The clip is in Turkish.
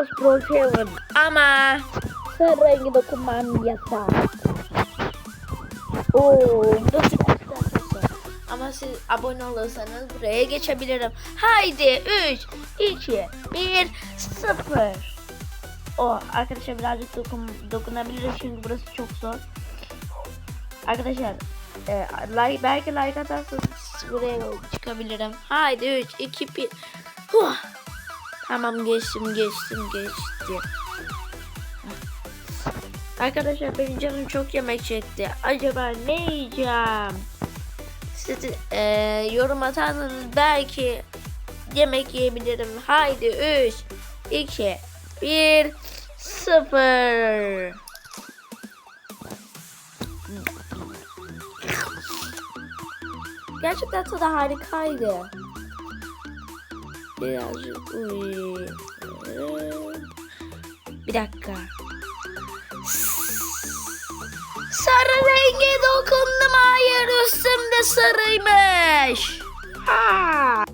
Ghost Brokehaven ama sarı rengi dokunmam yasak. Oo, arkadaşlar? Ama siz abone olursanız buraya geçebilirim. Haydi 3, 2, 1, 0. O arkadaşlar birazcık dokun, dokunabilirim çünkü burası çok zor. Arkadaşlar e, like, belki like atarsanız buraya çıkabilirim. Haydi 3, 2, 1. Huh. Tamam geçtim geçtim geçtim. Arkadaşlar benim canım çok yemek çekti. Acaba ne yiyeceğim? Siz e, yorum atarsanız belki yemek yiyebilirim. Haydi 3, 2, 1, 0. Gerçekten tadı harikaydı. Birazcık uy. Bir dakika. Sarı rengi dokundum. Hayır üstümde sarıymış. Ha.